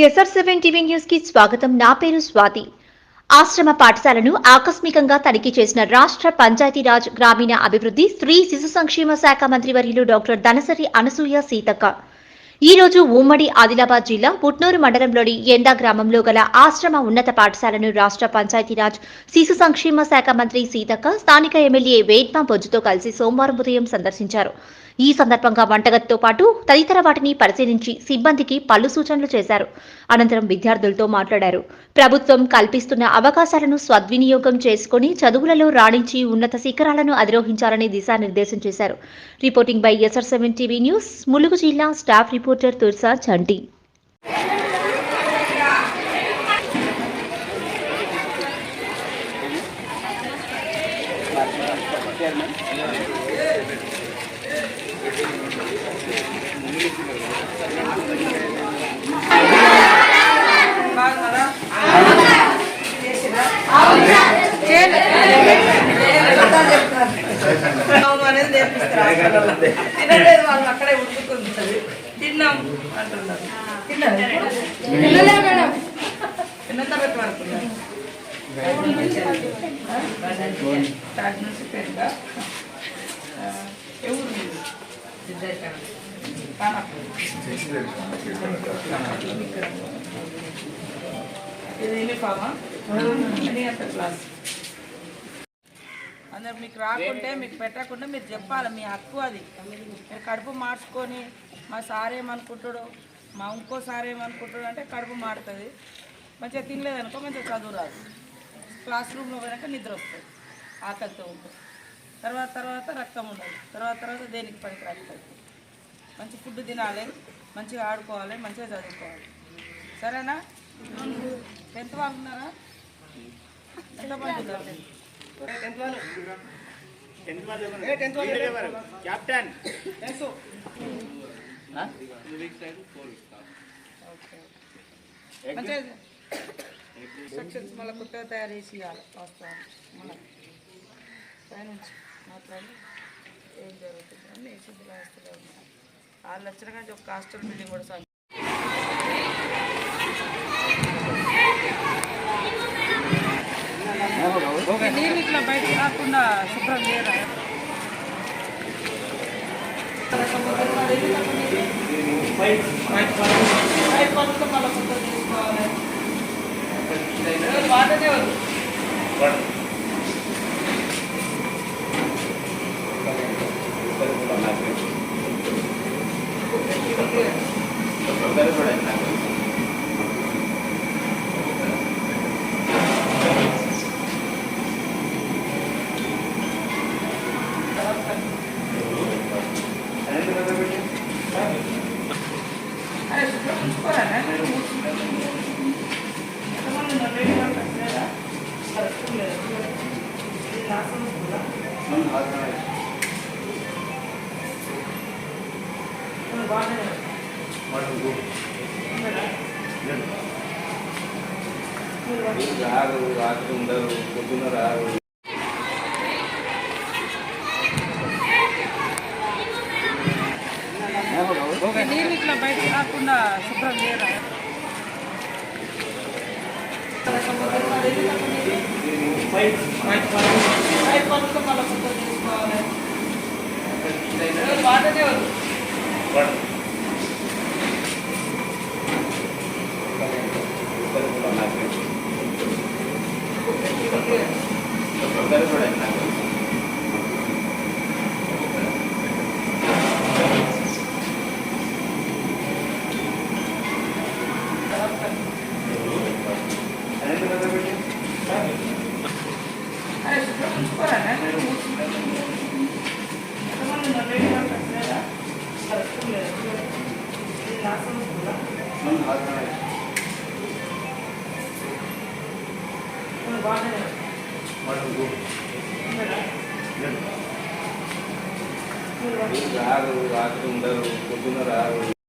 SR seven TV న్యూస్కి స్వాగతం. నా పేరు స్వాతి. ఆశ్రమ పాఠశాలను ఆకస్మికంగా తనిఖీ చేసిన రాష్ట్ర పంచాయతీరాజ్ గ్రామీణ అభివృద్ధి స్త్రీ శిశు సంక్షేమ శాఖ మంత్రి వర్యులు డాక్టర్ దనసరి అనసూయ సీతక్క. ఈ రోజు ఉమ్మడి ఆదిలాబాద్ జిల్లా పుట్నూరు మండలంలోని ఎండా గ్రామంలో గల ఆశ్రమ ఉన్నత పాఠశాలను రాష్ట్ర పంచాయతీరాజ్ శిశు సంక్షేమ శాఖ మంత్రి సీతక్క స్థానిక ఎమ్మెల్యే వేద్మా బొజ్జుతో కలిసి సోమవారం ఉదయం సందర్శించారు. ఈ సందర్భంగా వంటగదితో పాటు తదితర వాటిని పరిశీలించి సిబ్బందికి పలు సూచనలు చేశారు. అనంతరం విద్యార్థులతో మాట్లాడారు. ప్రభుత్వం కల్పిస్తున్న అవకాశాలను సద్వినియోగం చేసుకుని చదువులలో రాణించి ఉన్నత శిఖరాలను అధిరోహించాలని దిశానిర్దేశం చేశారు. Reporting by SR seven TV news Mulugu జిల్లా స్టాఫ్ రిపోర్టర్ తుర్సా చంటి. అవును అనేది నేర్పిస్తారు తినలేదు వాళ్ళు అక్కడే ఉడుకుతుంది తిన్నాం అంటున్నారు తిన్నారు ఎన్నో తరగతి వరకు ఉన్నారు? నుంచి పెద్ద ఎవరు మీరు? ఇది యూనిఫామా ఎన్ని గంటల క్లాస్ అందరు మీకు రాకుంటే మీకు పెట్టకుండా మీరు చెప్పాలి మీ హక్కు అది. మీరు కడుపు మార్చుకొని మా సార్ ఏమనుకుంటాడు మా ఇంకో సార్ ఏమనుకుంటాడు అంటే కడుపు మారుతుంది. మంచిగా తినలేదనుకో మంచిగా చదువు రాదు. క్లాస్ రూమ్లో పోయినాక నిద్ర వస్తుంది ఆకలితో ఉంటుంది తర్వాత తర్వాత రక్తం ఉండదు. తర్వాత తర్వాత దేనికి పనికి రాదు మంచి ఫుడ్ తినాలి మంచిగా ఆడుకోవాలి మంచిగా చదువుకోవాలి. సరేనా? టెన్త్ బాగున్నారా? ఎంత ఎంతమంది ఉన్నారు సెక్షన్స్ మళ్ళీ కొత్తగా తయారు చేసి ఇవ్వాలి. వాస్తవానికి మనకి పైనుంచి మాట్లాడి ఏం జరుగుతుంది అన్ని శుద్ధిగా వస్తూనే ఉన్నాయి. వాళ్ళు వచ్చిన కానీ ఒక హాస్టల్ బిల్డింగ్ కూడా సార్ నీళ్ళు ఇట్లా బయటకు రాకుండా శుభ్రం చేయరా పైప్ పనులతో మళ్ళీ శుభ్రం రారు రాత్రి ఉండరు పొద్దున్న రారు ఇట్లా బయటకు రాకుండా శుభ్రం చేయరా? పైప్ ఇది లాస్ట్ ఉంటుందా బాగానే ఉన్నారా రారు రాత్రి ఉండరు పొద్దున్న రారు